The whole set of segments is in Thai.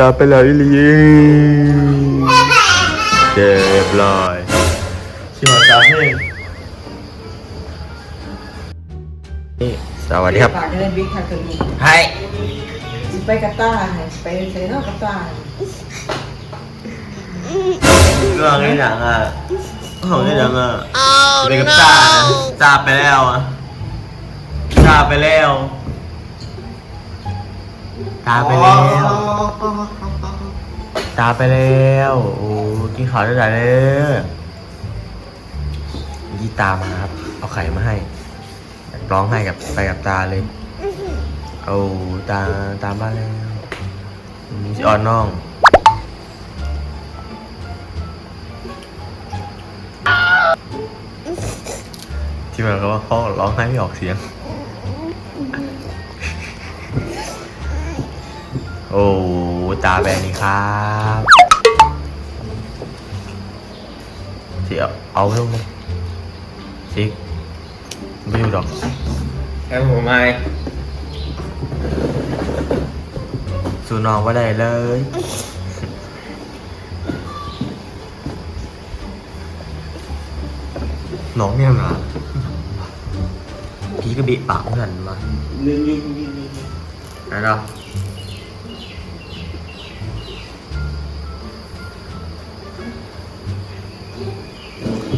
ตาไปแล้วอีหลีเรียบร้อยชิมตาเพ่นี่สวัสดีครับฝากกันเลยบิ๊กค่ะคือมีไฮสิไปกาตาร์ให้ไปใส่นอกกาตาร์เรื่องนี้หนังอะของนี้หนังอะไปกับตานะตาไปแล้วอะตาไปแล้ว ตาไปแล้ว ตาไปแล้ว โอ้กินข้าวได้แต่เลยยี่ตามาครับ เอาไข่มาให้ ร้องให้กับไปกับตาเลย เอาตาตามบ้านแล้วมีออนน้องที่มันก็ว่าพ่อร้องไห้ไม่ออกเสียง โอ้ตาแบนนี่ครับเสียเอาเพิ่มเลยชิกไม่อยู่ดอกครับผมไม่สูน้องว่าได้เลยน้องเนี่ยนะพี่ก็บีปากเหมือนกันมาลืมลืมลืมลืมนะเนาะ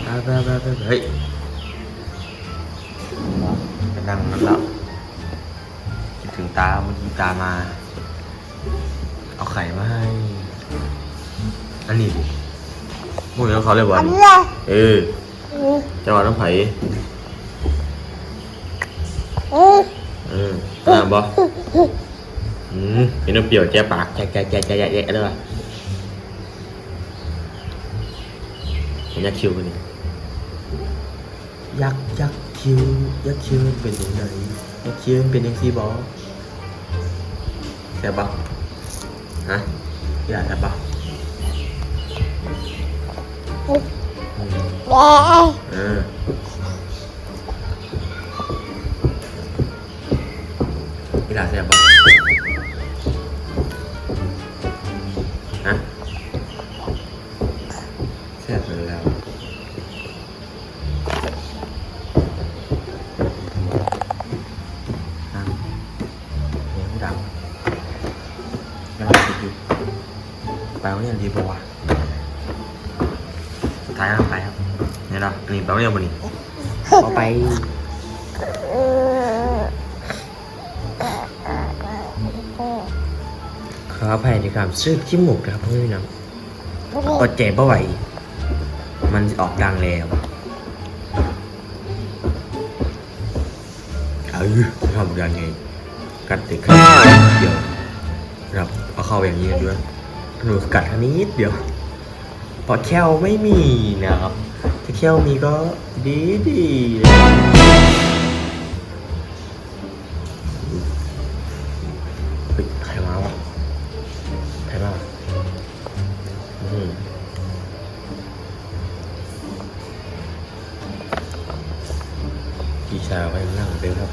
ไปไปไปไปเฮ้ยไปนั่งนั่นแล้วคิดถึงตาเมื่อกี้ตามา เอาไข่มาให้ อันนี้ดิพูดแล้วเขาเลยว่าเออจังหวัดน้ำไผ่เออตามบ่อืมเห็นน้ำเปรี้ยวแจ๊ปากแจ๊ะแจ๊ะแจ๊ะแจ๊ะแจ๊ะแจ๊ะเลยว่ะเห็นยักษ์คิวกันนี่ ยักษ์ยักษ์คิวยักษ์คิวมันเป็นยังไงยักษ์คิวมันเป็นยังซีบอแซ่บปะฮะอยากแซ่บปะอืมเออกีฬาแซ่บปะฮ ไปวันนี้ดีปะวะสุดท้ายแล้วไปครับนี่เนาะนี่ไปวันนี้วันนี้เอาไปขออภัยในความซื้อขี้หมูกนะครับเพื่อนน้องอดเจ็บปะไหวมันออกดังแล้วเออทำยังไงกัดติดขึ้นเดียวครับเอาเข้าอย่างนี้กันด้วย หนูกัดแค่นิดเดียวพอแควไม่มีนะครับ ถ้าแควมีก็ดีดีเฮ้ยใครมาวะใช่ป่ะอืมพี่ชาไว้นั่งเดี๋ยวครับ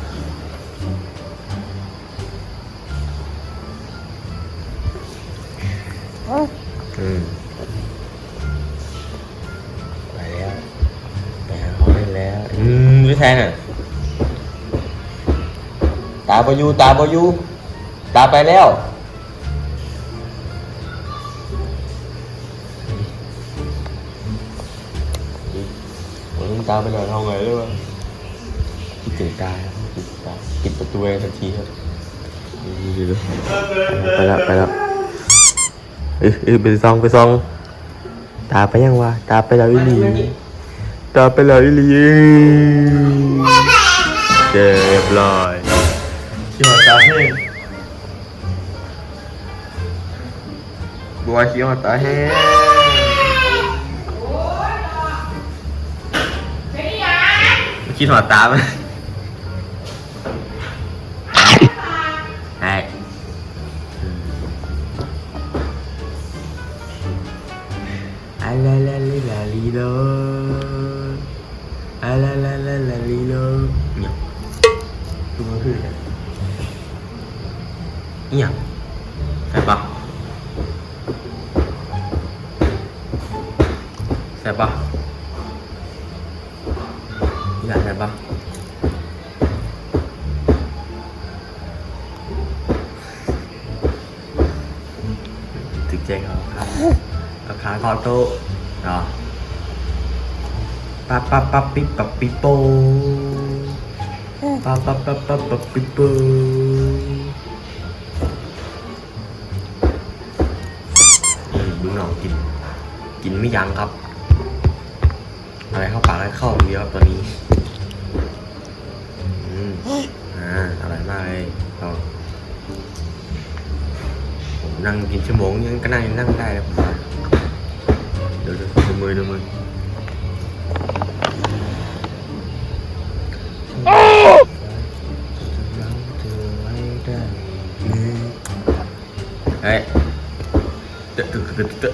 อืมไปแล้วไปหาเขาได้แล้ว อืมไม่ใช่น่ะ ตาบอยูตาบอยูตาไปแล้วผมตามไปหน่อยทำไงด้วยวะคิดถึงตาคิดถึงตาปิดประตูเองทันทีครับไปแล้วไปแล้ว เออเออไปซองไปซอง ตาไปยังวะตาไปแล้วอีหลีตาไปแล้วอีหลีเรียบร้อยชิมตาเฮ้บัวชิมตาเฮ้คิดหัวตาไหม ส่ปะใส่ปะอยากใส่ปะถึงใจเขาครับกับขาขอโต้เนาะปั๊บปั๊บปั๊บปิ๊บปั๊บปิ๊บโป้ปั๊บปั๊บปั๊บปั๊บปิ๊บโป้ กิน กินไม่ยั้งครับ อะไรเข้าปากแล้เข้าเดียวครับตัวนี้อืมอ่าอะไรมากเลยเราผมนั่งกินชั่วโมงยังก็นั่งนั่งได้ครับเดี๋ยวดูดูมือดูมือเฮ้ยเตะเตะเตะ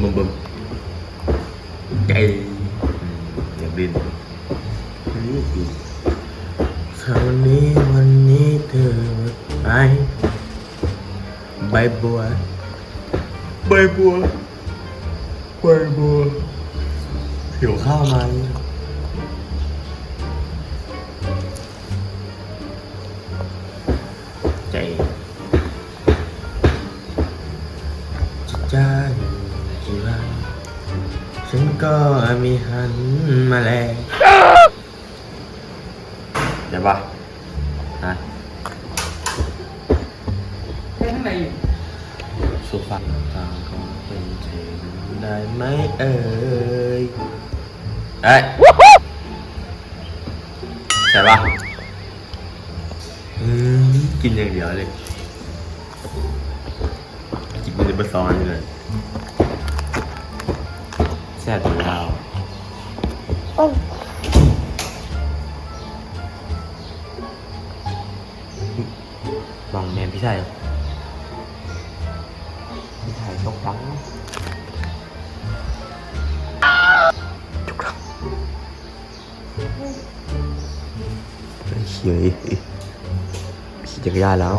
บึมใจอยากดินถ้าวันนี้วันนี้เธอไปใบบัวใบบัวใบบัวหิวข้าวไหม มีหันมาแลวเดี๋ยวปะฮะไปข้างในอยู่สุฟังทางของเป็นเธอได้ไหมเอ่ยเอ้ยใช่ปะอืมกินอย่างเดียวเลยกินมันจะไปซ้อนเลย แซ่บถึงเราโอ้ยลองแมนพี่ชัยพี่ชัยตกดังจุกดังเฮ้ยขี่จักรยานแล้ว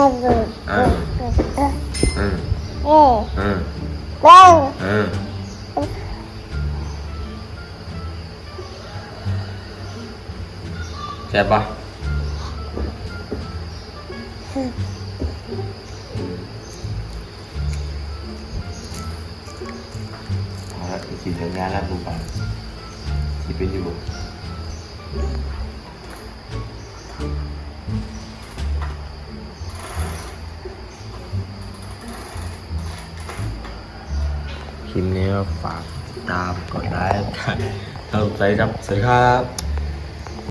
Đẹp không? Đó, chị ở nhà làm đủ bạn Chị bên dù ลิปนี้ก็ฝากตามกดไลค์กครับสวัสดีครับ สวัสดีครับ